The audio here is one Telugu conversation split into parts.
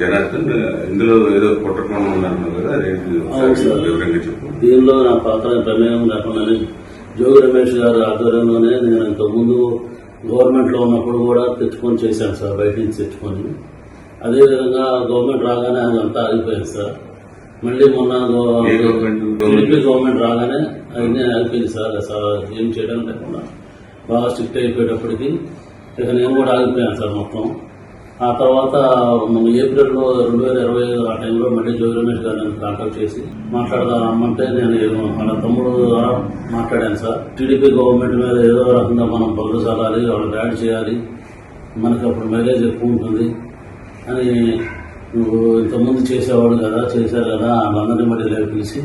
జనార్దన్ ఇందులో ఏదో కదా అదేంటి. వివరంగా చెప్పు దీనిలో నా పాత్ర ప్రమేయం లేకుండానే జోగి రమేష్ గారి ఆధ్వర్యంలోనే నేను ఇంతకుముందు గవర్నమెంట్లో ఉన్నప్పుడు కూడా తెచ్చుకొని చేశాను సార్ బయట నుంచి తెచ్చుకొని. అదేవిధంగా గవర్నమెంట్ రాగానే అదంతా ఆగిపోయింది సార్. మళ్ళీ మొన్న గవర్నమెంట్? TDP government. రాగానే అన్నీ ఆగిపోయింది సార్ ఏం చేయడం లేకుండా. బాగా స్ట్రిక్ట్ అయిపోయేటప్పటికి ఇక నేను కూడా ఆగిపోయాను సార్ మొత్తం. ఆ తర్వాత మన ఏప్రిల్లో రెండు వేల ఇరవై ఐదు ఆ టైంలో మళ్ళీ జోగి రమేష్ గారు నేను కాంటాక్ట్ చేసి మాట్లాడదాం రమ్మంటే నేను వాళ్ళ తమ్ముడు ద్వారా మాట్లాడాను సార్. టీడీపీ గవర్నమెంట్ మీద ఏదో రకంగా మనం బదులు చల్లాలి వాళ్ళని యాడ్ చేయాలి మనకి అప్పుడు మైలేజ్ ఎక్కువ ఉంటుంది అని నువ్వు ఇంతకుముందు చేసేవాడు కదా చేశారు కదా వాళ్ళందరినీ మళ్ళీ లేపు పిలిచి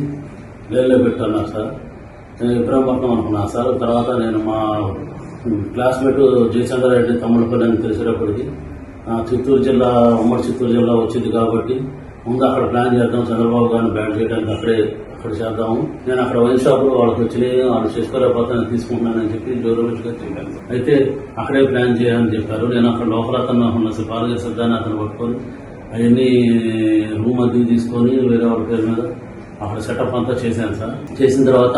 పెట్టాను సార్? నేను ఇబ్రాహీంపట్నం అనుకున్నాను సార్. తర్వాత నేను మా క్లాస్మేట్ జయచంద్ర రెడ్డి తమ్ముడు పిల్లని తెలిసేటప్పటికి చిత్తూరు జిల్లా ఉమ్మడి చిత్తూరు జిల్లా వచ్చింది కాబట్టి ముందు అక్కడ ప్లాన్ చేద్దాం. చంద్రబాబు గారిని బ్యాన్ చేయడానికి అక్కడే అక్కడ చేద్దాము. నేను అక్కడ వైన్ షాప్లో వాళ్ళకి వచ్చినాయి వాళ్ళు చేసుకోలేకపోతే నేను తీసుకుంటున్నానని చెప్పి జోరోజుగా చెప్పాను. అయితే అక్కడే ప్లాన్ చేయాలని చెప్పారు. నేను అక్కడ లోపల అతను ఉన్న పాలక సిద్ధాన్ని అతను పట్టుకొని అవన్నీ రూమ్ అది తీసుకొని వేరే వాళ్ళ పేరు మీద అక్కడ సెటప్ అంతా చేశాను సార్. చేసిన తర్వాత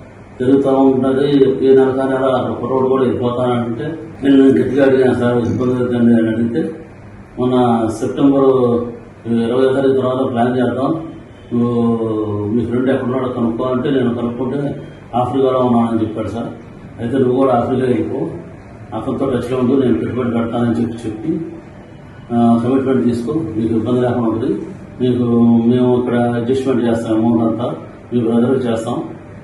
తిరుగుతూ ఉంటుంది. ఏ నెల నెల అక్కడ కుర్రోడు కూడా వెళ్ళిపోతానంటే నేను గట్టిగా అడిగాను సార్ ఇబ్బంది అవుతుంది అని అడిగితే మొన్న సెప్టెంబర్ ఇరవై తారీఖు తర్వాత ప్లాన్ చేద్దాం. నువ్వు మీ ఫ్రెండ్ ఎక్కడున్నాడో కనుక్కో అంటే నేను కనుక్కుంటే ఆఫ్రికాలో ఉన్నానని చెప్పాడు సార్. అయితే నువ్వు కూడా ఆఫ్రికా వెళ్ళిపో అతనితో టచ్లో ఉండు నేను పెట్టుబడి పెడతానని చెప్పి చెప్పి కమిట్మెంట్ తీసుకో. మీకు ఇబ్బంది లేకుండా ఉంటుంది. మీకు మేము ఇక్కడ అడ్జస్ట్మెంట్ చేస్తాం అమౌంట్ అంతా మీ బ్రదర్ చేస్తాం.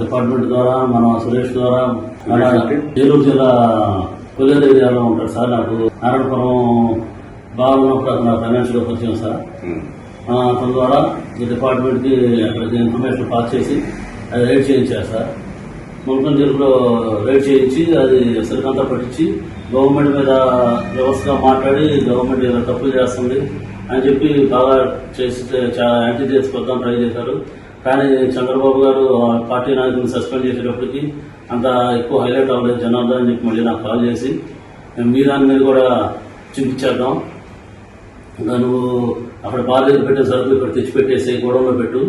డిపార్ట్మెంట్ ద్వారా మన సురేష్ ద్వారా ఏలూరు జిల్లా కొల్లేరు ఏరియాలో ఉంటాడు సార్. నాకు నారాయణపురం బాగున్నప్పుడు అక్కడ ఫైనాన్షియల్ వచ్చాం సార్. అతని ద్వారా ఈ డిపార్ట్మెంట్కి అక్కడికి ఇన్ఫర్మేషన్ పాస్ చేసి అది రైడ్ చేయించారు సార్. ముల్కన్ జిల్లాలో రైడ్ చేయించి అది సరికంతా పట్టించి గవర్నమెంట్ మీద వ్యవస్థగా మాట్లాడి గవర్నమెంట్ ఇలా తప్పులు చేస్తుంది అని చెప్పి బాగా చేసి చాలా యాంటీ చేసుకొద్దాం ట్రై చేశారు. కానీ చంద్రబాబు గారు ఆ పార్టీ నాయకులను సస్పెండ్ చేసేటప్పటికి అంత ఎక్కువ హైలైట్ అవ్వలేదు జనార్దన్ అని చెప్పి మళ్ళీ నాకు కాల్ చేసి. మీ దాని మీద కూడా చూపించేద్దాం నువ్వు అక్కడ బాధ్యత పెట్టే సరుకులు ఇక్కడ తెచ్చిపెట్టేసి గోడంలో పెట్టు.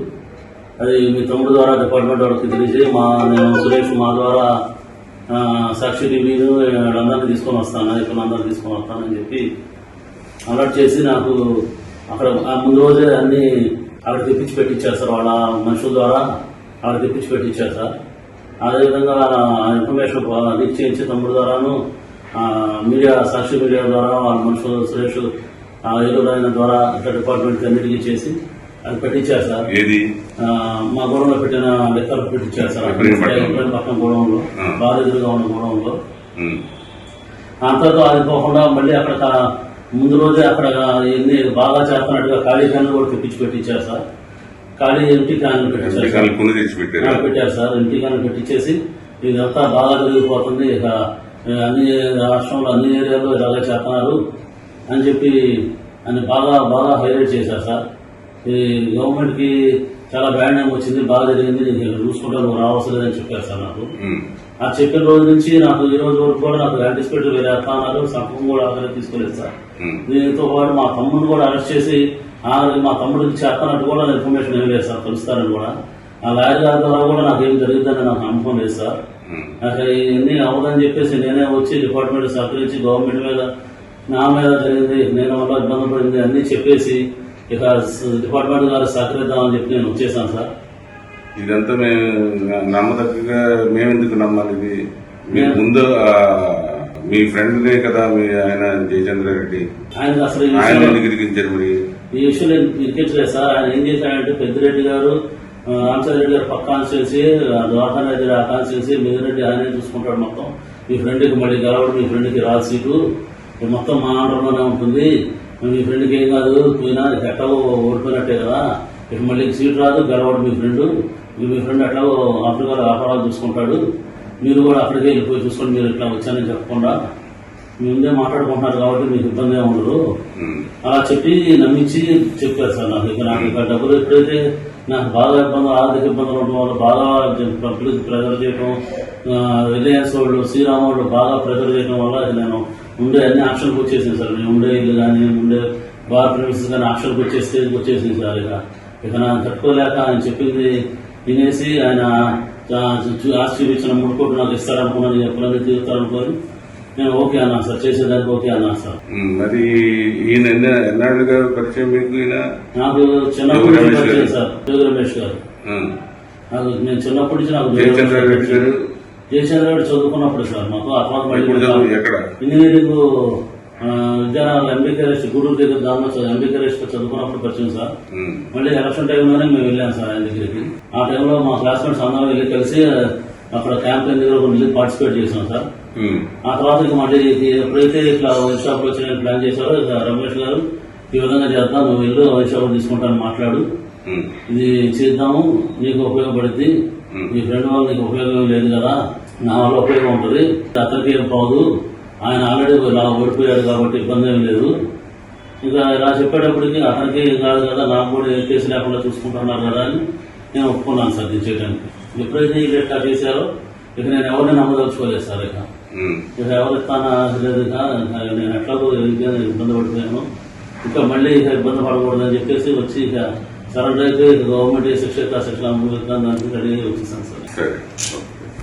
అది మీ తమ్ముడు ద్వారా డిపార్ట్మెంట్ వాళ్ళకి తెలిసి మా నేను సురేష్ మా ద్వారా సాక్షి టీవీను వాళ్ళందరినీ తీసుకొని వస్తాను నాయకులు అందరినీ తీసుకొని వస్తానని చెప్పి అలర్ట్ చేసి నాకు అక్కడ ముందు రోజే అన్నీ అక్కడ తెప్పించి పెట్టించారు సార్ వాళ్ళ మనుషుల ద్వారా అక్కడ తెప్పించి పెట్టించారు సార్ అదేవిధంగా ఇన్ఫర్మేషన్ లీక్ చేయించి తమ్ముడు ద్వారాను మీడియా సాక్షి మీడియా ద్వారా వాళ్ళ మనుషులు సురేష్ ఆయన ద్వారా ఇట్లా డిపార్ట్మెంట్ అన్నిటికీ చేసి అది పెట్టించారు సార్ ఏది మా గోడంలో పెట్టిన లెక్కలు పెట్టించారు సార్. ఇబ్రహీంపట్నం గోడంలో. బాధితులుగా ఉన్న గోడంలో. అంతతో ఆగిపోకుండా మళ్ళీ అక్కడ ముందు రోజే అక్కడ ఎన్ని బాగా చేస్తున్నట్టుగా ఖాళీ క్యాన్లు కూడా తెప్పించి పెట్టించారు సార్. ఖాళీ ఎంటీ క్యాన్లు పెట్టించారు పెట్టారు సార్. ఎంటీ క్యాన్లు పెట్టించేసి ఇదంతా బాగా జరిగిపోతుంది. ఇక అన్ని రాష్ట్రంలో అన్ని ఏరియాలో ఇలాగే చేస్తున్నారు అని చెప్పి అని బాగా బాగా హైలైట్ చేశారు సార్. ఈ గవర్నమెంట్కి చాలా బ్యాడ్ నేమ్ వచ్చింది బాగా జరిగింది. నీకు చూసుకుంటా నువ్వు రావాల్సి లేదని చెప్పారు సార్ నాకు. ఆ చెప్పిన రోజు నుంచి నాకు ఈ రోజు వరకు కూడా నాకు యాంటిసిపేట్ వేరే అన్నారు సంతకం కూడా ఆఖరి తీసుకోలేదు సార్. ఉమ్. దీంతో పాటు మా తమ్ముడిని కూడా అరెస్ట్ చేసి మా తమ్ముడికి చేస్తున్నట్టు కూడా ఇన్ఫర్మేషన్ ఏం లేదు సార్ కలుస్తారని కూడా ఆ లాయర్ గారి ద్వారా కూడా నాకు ఏం జరిగిందని నాకు నమ్మకం లేదు సార్ ఉమ్. నాకు ఇవన్నీ అవ్వదని చెప్పేసి నేనే వచ్చి డిపార్ట్మెంట్ సహకరించి గవర్నమెంట్ మీద నా మీద జరిగింది నేను వల్ల ఇబ్బంది పడింది అన్నీ చెప్పేసి ఇక డిపార్ట్మెంట్ గారు సహకరిద్దామని చెప్పి నేను వచ్చేసాను సార్ ఇదంతా మేము నమ్మదగ్గగా మేమెందుకు నమ్మాలి ఇది మేము- ముందు మీ ఫ్రెండ్నే కదా మీ ఆయన జయచంద్ర రెడ్డి? ఆయన అసలు ఆయన ఎందుకు ఇరికించారు మరి? ఈ విషయంలో ఇరికించలేదు సార్? ఆయన ఏం చేశాడంటే పెద్దిరెడ్డి గారు ఆ, రామచంద్రరెడ్డి గారు పక్క కాన్స్టిట్యున్సీ ద్వారకా రెడ్డి ఆ కాన్స్టిట్యున్సీ మిగిలిరెడ్డి ఆయనే చూసుకుంటాడు మొత్తం. మీ ఫ్రెండ్కి మళ్ళీ గెలవడం మీ ఫ్రెండ్కి రాదు సీటు. మొత్తం మా ఆర్డర్లోనే ఉంటుంది. మీ ఫ్రెండ్కి ఏం కాదు పోయినా ఎట్టవో ఓడిపోయినట్టే కదా. ఇక మళ్ళీ సీట్ రాదు గెలవడం మీ ఫ్రెండ్. మీ ఫ్రెండ్ ఎట్లాగో ఆఫ్రికాలో వ్యాపారాలు చూసుకుంటాడు. మీరు కూడా అక్కడికి వెళ్ళిపోయి చూసుకొని మీరు ఇట్లా వచ్చానని చెప్పకుండా. మీ ముందే మాట్లాడుకుంటున్నారు కాబట్టి మీకు ఇబ్బంది ఉండదు. ఉమ్. అలా చెప్పి నమ్మించి చెప్పారు సార్ నాకు ఇక నాకు ఇక డబ్బులు ఎప్పుడైతే నాకు బాగా ఇబ్బందులు ఆర్థిక ఇబ్బందులు ఉండడం వల్ల బాగా పబ్లిక్ ప్రెజర్ చేయడం రిలయన్స్ వాళ్ళు శ్రీరామ్ వాళ్ళు బాగా ప్రెజర్ చేయడం వల్ల నేను ఉండే అన్ని ఆప్షన్కి వచ్చేసింది సార్. నేను ఉండే ఇల్లు కానీ ఉండే బార్ ప్రిమిసెస్ కానీ ఆప్షన్కి వచ్చే స్టేజ్కి వచ్చేసింది సార్ ఇక. ఇక నాకు తట్టుకోలేక ఆయన చెప్పింది వినేసి ఆయన ఆస్తి చూపించిన మూడు కోట్లు నాకు ఇస్తారనుకున్నాను ఎప్పుడైనా తీరుతారనుకోని నేను ఓకే అన్నా సార్ చేసేదానికి ఓకే అన్నా సార్. మరి ఈయన ఎన్న ఎన్నాళ్ళుగా పరిచయం మీకు ఈయన నాకు చిన్నప్పటి నుంచి పరిచయం. సార్ యోగి రమేష్ గారు. నాకు నేను చిన్నప్పటి నుంచి నాకు జయచంద్ర గారు చదువుకున్నప్పుడు సార్ మాకు ఎక్కడ engineering Vidyanagar MBK rest Gudur దగ్గర దానిలో ఎంబీకే రెస్ట్ చదువుకున్నప్పుడు పరిచయం సార్. మళ్ళీ ఎలక్షన్ టైంలోనే మేము వెళ్ళాం సార్ ఆయన దగ్గరికి ఆ టైంలో మా క్లాస్మేట్స్ అందరం వెళ్ళి కలిసి అక్కడ క్యాంపెయిన్ దగ్గర కొన్ని పార్టిసిపేట్ చేసాం సార్. ఆ తర్వాత ఇక మళ్ళీ ఎప్పుడైతే ఇట్లా షాప్ వచ్చి ప్లాన్ చేశారో రమేష్ గారు ఈ విధంగా చేద్దాం నువ్వు వెళ్ళు షాప్ తీసుకుంటాను మాట్లాడు. ఇది చేద్దాము నీకు ఉపయోగపడుద్ది. నీ ఫ్రెండ్ వల్ల నీకు ఉపయోగం లేదు కదా నా వల్ల ఉపయోగం ఉంటుంది అతనికి ఏం పోదు ఆయన ఆల్రెడీ ఇలా ఓడిపోయాడు కాబట్టి ఇబ్బంది ఏం లేదు ఇంకా ఇలా చెప్పేటప్పటికి అతనికి ఏం కాదు కదా నాకు కూడా ఏ కేసు లేకుండా చూసుకుంటున్నారు కదా అని నేను ఒప్పుకున్నాను సార్ ఇది చేయడానికి ఎప్పుడైతే ఈ లెక్క చేశారో ఇక నేను ఎవరిని నమ్మదలుచుకోలేదు సార్ ఇక. ఇక ఎవరు ఇస్తానా లేదు ఇక నేను ఎట్లాగో ఇబ్బంది పడిపోయాను ఇంకా మళ్ళీ ఇక ఇబ్బంది పడకూడదని చెప్పేసి వచ్చి ఇక సరెండర్ అయితే గవర్నమెంట్ ఏ శిక్ష శిక్షణ అనుభవిస్తాను దానికి రెడీ వచ్చేసాను సరే